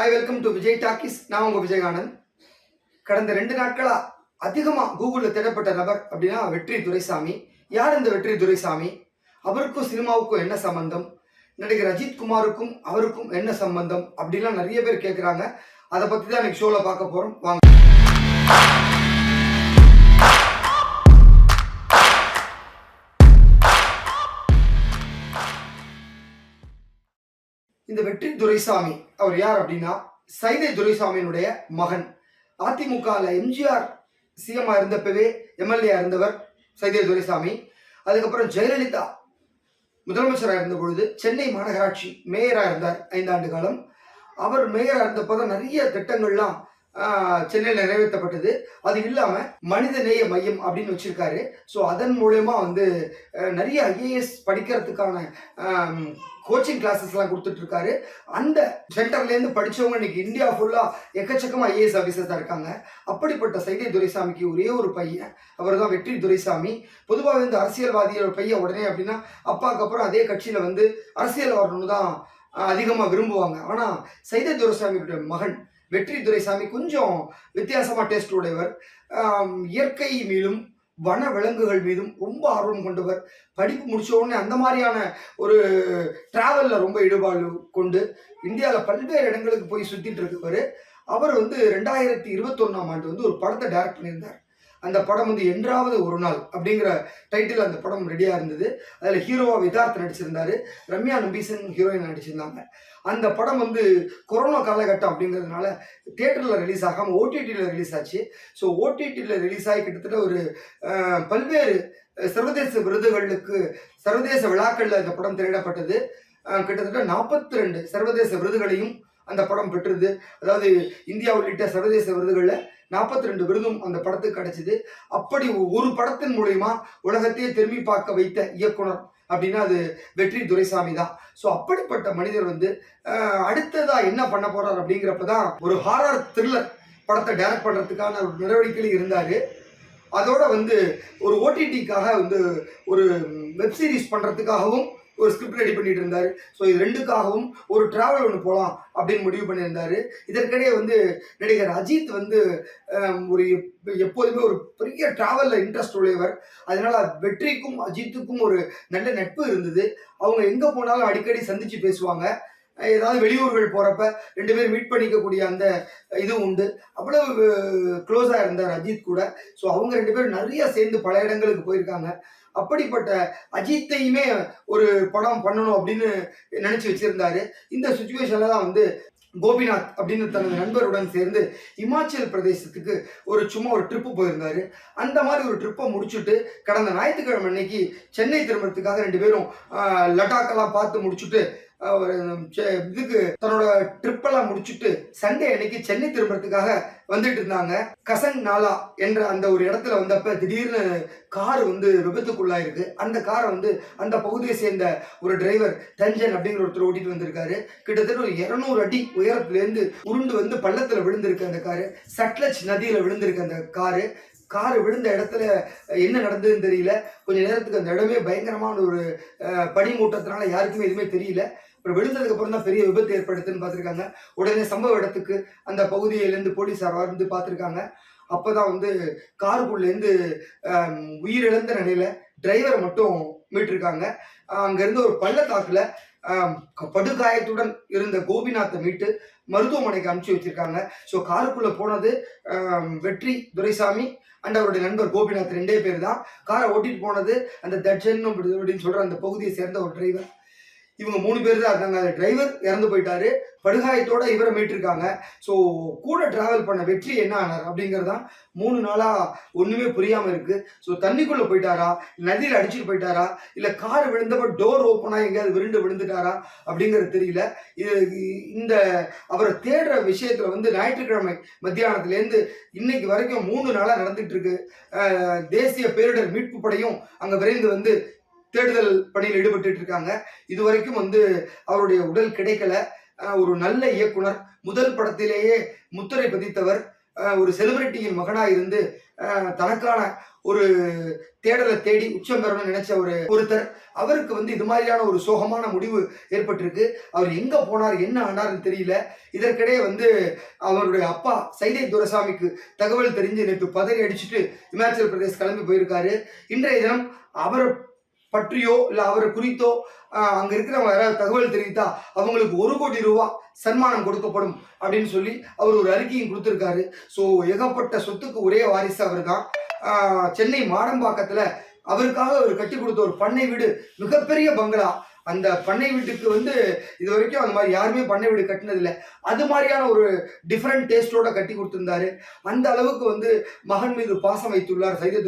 Hi welcome to Vijay talkies நான் உங்க விஜயகானந்த். கடந்த ரெண்டு நாட்களா அதிகமா கூகுளில் தேடப்பட்ட நபர் அப்படின்னா வெற்றி துரைசாமி. யார் இந்த வெற்றி துரைசாமி? அவருக்கும் சினிமாவுக்கும் என்ன சம்பந்தம்? நடிகர் அஜித் குமாருக்கும் அவருக்கும் என்ன சம்பந்தம்? அப்படிலாம் நிறைய பேர் கேட்குறாங்க அதை பற்றி தான் இன்னைக்கு ஷோவில் பார்க்க போகிறோம் வாங்க. இந்த வெற்றி துரைசாமி. அவர் யார் அப்படின்னா சைதை துரைசாமியினுடைய மகன். அதிமுகவில் எம்ஜிஆர் சிஎம்மா இருந்தப்பவே எம்எல்ஏ இருந்தவர் சைதை துரைசாமி. அதுக்கப்புறம் ஜெயலலிதா முதலமைச்சராக இருந்த பொழுது சென்னை மாநகராட்சி மேயராக இருந்தார் ஐந்தாண்டு காலம். அவர் மேயராக இருந்தப்போ தான் நிறைய திட்டங்கள்லாம் சென்னையில் நிறைவேற்றப்பட்டது. அது இல்லாமல் மனித நேய மையம் அப்படின்னு வச்சிருக்காரு. ஸோ அதன் மூலயமா வந்து நிறைய ஐஏஎஸ் படிக்கிறதுக்கான கோச்சிங் கிளாஸஸ்லாம் கொடுத்துட்ருக்காரு. அந்த சென்டர்லேருந்து படிச்சவங்க இன்னைக்கு இந்தியா ஃபுல்லாக எக்கச்சக்கமாக ஐஏஎஸ் ஆஃபீஸர் தான் இருக்காங்க. அப்படிப்பட்ட சைதை துரைசாமிக்கு ஒரே ஒரு பையன். அவர் தான் வெற்றி துரைசாமி. பொதுவாக வந்து அரசியல்வாதியோட பையன் உடனே அப்படின்னா அப்பாவுக்கு அப்புறம் அதே கட்சியில் வந்து அரசியல் வரணும்னு தான் அதிகமாக விரும்புவாங்க. ஆனால் சைதை துரைசாமியோட மகன் வெற்றி துரைசாமி கொஞ்சம் வித்தியாசமாக டேஸ்ட் உடையவர். இயற்கை மீதும் வன விலங்குகள் மீதும் ரொம்ப ஆர்வம் கொண்டவர். படிப்பு முடிச்ச உடனே அந்த மாதிரியான ஒரு டிராவலில் ரொம்ப ஈடுபாடு கொண்டு இந்தியாவில் பல்வேறு இடங்களுக்கு போய் சுற்றிட்டு இருக்கவர். அவர் வந்து ரெண்டாயிரத்தி இருபத்தொன்னாம் ஆண்டு வந்து ஒரு படத்தை டைரக்ட் பண்ணியிருந்தார். அந்த படம் வந்து என்றாவது ஒரு நாள் அப்படிங்கிற டைட்டில் அந்த படம் ரெடியாக இருந்தது. அதில் ஹீரோவா விதார்த் நடிச்சிருந்தாரு. ரம்யா நம்பீசன் ஹீரோயின் நடிச்சிருந்தாங்க. அந்த படம் வந்து கொரோனா காலகட்டம் அப்படிங்கிறதுனால தியேட்டரில் ரிலீஸ் ஆகாமல் ஓடிடியில் ரிலீஸ் ஆச்சு. ஸோ ஓடிடியில் ரிலீஸ் ஆகி கிட்டத்தட்ட ஒரு பல்வேறு சர்வதேச விருதுகளுக்கு சர்வதேச விழாக்களில் இந்த படம் திரையிடப்பட்டது. கிட்டத்தட்ட நாற்பத்தி ரெண்டு சர்வதேச விருதுகளையும் அந்த படம் பெற்றது. அதாவது இந்தியா உள்ளிட்ட சர்வதேச விருதுகளில் நாற்பத்தி ரெண்டு விருதும் அந்த படத்துக்கு கிடைச்சிது. அப்படி ஒரு படத்தின் மூலயமா உலகத்தையே திரும்பி பார்க்க வைத்த இயக்குனர் அப்படின்னா அது வெற்றி துரைசாமி தான். ஸோ அப்படிப்பட்ட மனிதர் வந்து அடுத்ததாக என்ன பண்ண போறார் அப்படிங்கிறப்ப தான் ஒரு ஹாரர் த்ரில்லர் படத்தை டைரக்ட் பண்ணுறதுக்கான ஒரு நடவடிக்கையில் இருந்தார். அதோட வந்து ஒரு ஓடிடிக்காக வந்து ஒரு வெப்சீரிஸ் பண்ணுறதுக்காகவும் ஒரு ஸ்கிரிப்ட் ரெடி பண்ணிட்டு இருந்தார் ஸோ இது ரெண்டுக்காகவும் ஒரு டிராவல் ஒன்று போகலாம் அப்படின்னு முடிவு பண்ணியிருந்தாரு. இதற்கிடையே வந்து நடிகர் அஜித் வந்து ஒரு எப்- எப்போதுமே ஒரு பெரிய டிராவலில் இன்ட்ரெஸ்ட் உடையவர். அதனால வெற்றிக்கும் அஜித்துக்கும் ஒரு நல்ல நட்பு இருந்தது. அவங்க எங்கே போனாலும் அடிக்கடி சந்திச்சு பேசுவாங்க. ஏதாவது வெளியூர்கள் போகிறப்ப ரெண்டு பேரும் மீட் பண்ணிக்கக்கூடிய அந்த இது உண்டு. அவ்வளவு க்ளோஸாக இருந்தார் அஜித் கூட. ஸோ அவங்க ரெண்டு பேரும் நிறைய சேர்ந்து பல இடங்களுக்கு போயிருக்காங்க. அப்படிப்பட்ட அஜித்தையுமே ஒரு படம் பண்ணணும் அப்படின்னு நினச்சி வச்சுருந்தாரு. இந்த சுச்சுவேஷனில் தான் வந்து கோபிநாத் அப்படின்னு தனது நண்பருடன் சேர்ந்து இமாச்சல் பிரதேசத்துக்கு ஒரு சும்மா ஒரு ட்ரிப்பு போயிருந்தார். அந்த மாதிரி ஒரு ட்ரிப்பை முடிச்சுட்டு கடந்த ஞாயிற்றுக்கிழமை அன்னைக்கு சென்னை திரும்புறதுக்காக ரெண்டு பேரும் லடாக்கெல்லாம் பார்த்து முடிச்சுட்டு ஒரு செ- இதுக்கு தன்னோட ட்ரிப்பெல்லாம் முடிச்சுட்டு சண்டே அன்னைக்கு சென்னை திரும்புறதுக்காக வந்துட்டு இருந்தாங்க. கசங் நாலா என்ற அந்த ஒரு இடத்துல வந்தப்ப திடீர்னு கார் வந்து விபத்துக்குள்ளாயிருக்கு. அந்த காரை வந்து அந்த பகுதியை சேர்ந்த ஒரு டிரைவர் தஞ்சன் அப்படிங்கிற ஒருத்தர் ஓட்டிட்டு வந்திருக்காரு. கிட்டத்தட்ட ஒரு இரநூறு அடி உயரத்துலேருந்து உருண்டு வந்து பள்ளத்தில் விழுந்திருக்கு அந்த காரு. சட்லஜ் நதியில் விழுந்திருக்கு அந்த காரு. கார் விழுந்த இடத்துல என்ன நடந்ததுன்னு தெரியல. கொஞ்ச நேரத்துக்கு அந்த இடமே பயங்கரமான ஒரு பனிமூட்டத்தினால யாருக்குமே எதுவுமே தெரியல. அப்புறம் விழுந்ததுக்கு அப்புறம் தான் பெரிய விபத்து ஏற்படுத்துன்னு பார்த்துருக்காங்க. உடனே சம்பவ இடத்துக்கு அந்த பகுதியிலேருந்து போலீஸார் வந்து பார்த்துருக்காங்க. அப்போ தான் வந்து காருக்குள்ளேருந்து உயிரிழந்த நிலையில் டிரைவரை மட்டும் மீட்டிருக்காங்க. அங்கேருந்து ஒரு பள்ளத்தாக்கில் படுகாயத்துடன் இருந்த கோபிநாத்தை மீட்டு மருத்துவமனைக்கு அனுப்பிச்சு வச்சிருக்காங்க. ஸோ காருக்குள்ளே போனது வெற்றி துரைசாமி அண்ட் அவருடைய நண்பர் கோபிநாத் ரெண்டே பேர் தான். காரை ஓட்டிட்டு போனது அந்த தட்சன் அப்படின்னு சொல்கிற அந்த பகுதியை சேர்ந்த ஒரு டிரைவர் இவங்க மூணு பேர் தான் இருக்காங்க. அந்த டிரைவர் இறந்து போயிட்டாரு. படுகாயத்தோட இவரை மீட்டிருக்காங்க. ஸோ கூட டிராவல் பண்ண வெற்றி என்ன ஆனார் அப்படிங்கிறதான் மூணு நாளாக ஒன்றுமே புரியாமல் இருக்குது ஸோ தண்ணிக்குள்ளே போயிட்டாரா? நதியில் அடிச்சுட்டு போயிட்டாரா? இல்லை கார் விழுந்தப்ப டோர் ஓப்பனாக எங்கேயாவது விருண்டு விழுந்துட்டாரா? அப்படிங்கிறது தெரியல. இது இந்த அவரை தேடுற விஷயத்தில் வந்து ஞாயிற்றுக்கிழமை மத்தியானத்துலேருந்து இன்னைக்கு வரைக்கும் மூணு நாளாக நடந்துகிட்ருக்கு இருக்கு. தேசிய பேரிடர் மீட்பு படையும் அங்கே விரைந்து வந்து தேடுதல் பணியில் ஈடுபட்டு இருக்காங்க இது வரைக்கும் வந்து அவருடைய உடல் கிடைக்கல. ஒரு நல்ல இயக்குனர் முதல் படத்திலேயே முத்திரை பதித்தவர் ஒரு செலிபிரிட்டியின் மகனாக இருந்து தனக்கான ஒரு தேடலை தேடி உச்சம் பெறணும்னு நினைச்ச ஒரு ஒருத்தர். அவருக்கு வந்து இது மாதிரியான ஒரு சோகமான முடிவு ஏற்பட்டிருக்கு. அவர் எங்க போனார் என்ன ஆனார்னு தெரியல. இதற்கிடையே வந்து அவருடைய அப்பா சைதை துரசாமிக்கு தகவல் தெரிஞ்சு நேற்று பதறி அடிச்சுட்டு இமாச்சல பிரதேஷ் கிளம்பி போயிருக்காரு. இன்றைய தினம் அவர் பற்றியோ இல்லை அவரை குறித்தோ அங்கே இருக்கிறவங்க யாராவது தகவல் தெரிவித்தா அவங்களுக்கு ஒரு கோடி ரூபா சன்மானம் கொடுக்கப்படும் அப்படின்னு சொல்லி அவர் ஒரு அறிக்கையும் கொடுத்துருக்காரு. ஸோ ஏகப்பட்ட சொத்துக்கு ஒரே வாரிசு அவர் தான். சென்னை மாடம்பாக்கத்தில் அவருக்காக அவர் கட்டி கொடுத்த ஒரு பண்ணை வீடு மிகப்பெரிய பங்களா. அந்த பண்ணை வீட்டுக்கு வந்து இது வரைக்கும் அந்த மாதிரி யாருமே பண்ணை வீடு கட்டினதில்லை அது மாதிரியான ஒரு டிஃப்ரெண்ட் டேஸ்டோட கட்டி கொடுத்துருந்தாரு. அந்த அளவுக்கு வந்து மகன் மீது பாசம் வைத்துள்ளார் சைத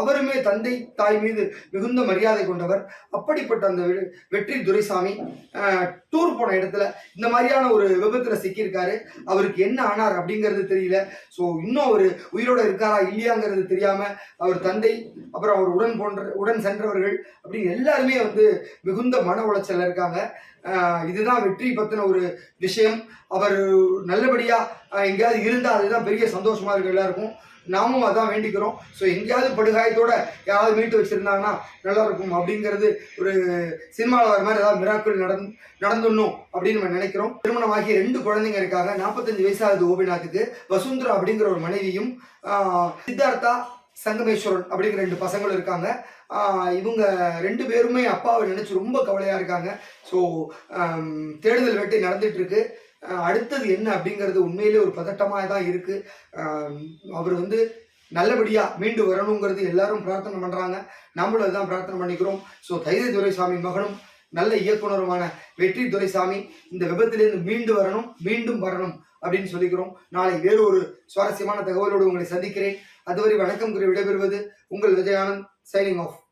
அவருமே தந்தை தாய் மீது மிகுந்த மரியாதை கொண்டவர். அப்படிப்பட்ட அந்த வெற்றி துரைசாமி டூர் போன இடத்துல இந்த மாதிரியான ஒரு விபத்துல சிக்கியிருக்காரு. அவருக்கு என்ன ஆனார் அப்படிங்கிறது தெரியல. ஸோ இன்னும் அவர் உயிரோட இருக்காரா இல்லையாங்கிறது தெரியாம அவர் தந்தை அப்புறம் அவர் உடன் போன்ற உடன் சென்றவர்கள் அப்படின்னு எல்லாருமே வந்து மிகுந்த மன உளைச்சல் இருக்காங்க. இதுதான் வெற்றி பத்தின ஒரு விஷயம். அவர் நல்லபடியா எங்கேயாவது இருந்தால் அதுதான் பெரிய சந்தோஷமா இருக்கு எல்லாருக்கும் நாமும் அதான் வேண்டிக்கிறோம். ஸோ எங்கேயாவது படுகாயத்தோட யாராவது மீட்டு வச்சிருந்தாங்கன்னா நல்லா இருக்கும் அப்படிங்கிறது ஒரு சினிமாவில் வர மாதிரி ஏதாவது மிராக்கள் நடந் நடந்துடணும் அப்படின்னு நம்ம நினைக்கிறோம். திருமணமாகி ரெண்டு குழந்தைங்க இருக்காங்க நாற்பத்தஞ்சு வயசாகுது கோபிநாத்துக்கு. வசுந்தரா அப்படிங்கிற ஒரு மனைவியும் சித்தார்த்தா சங்கமேஸ்வரன் அப்படிங்கிற ரெண்டு பசங்களும் இருக்காங்க. இவங்க ரெண்டு பேருமே அப்பாவை நினச்சி ரொம்ப கவலையாக இருக்காங்க. ஸோ தேடுதல் வேட்டை நடந்துகிட்ருக்கு அடுத்தது என்ன அப்படிங்கிறது உண்மையிலே ஒரு பதட்டமாக தான் இருக்குது அவர் வந்து நல்லபடியாக மீண்டு வரணுங்கிறது எல்லாரும் பிரார்த்தனை பண்ணுறாங்க நம்மளும் அதுதான் பிரார்த்தனை பண்ணிக்கிறோம். ஸோ தைரிய துரைசாமி மகனும் நல்ல இயக்குனருமான வெற்றி துரைசாமி இந்த விபத்திலிருந்து மீண்டு வரணும் மீண்டும் வரணும் அப்படின்னு சொல்லிக்கிறோம். நாளை வேறு ஒரு சுவாரஸ்யமான தகவலோடு உங்களை சந்திக்கிறேன். அதுவரை வணக்கம் கூறி விடைபெறுவது உங்கள் விஜயானந்த். signing off.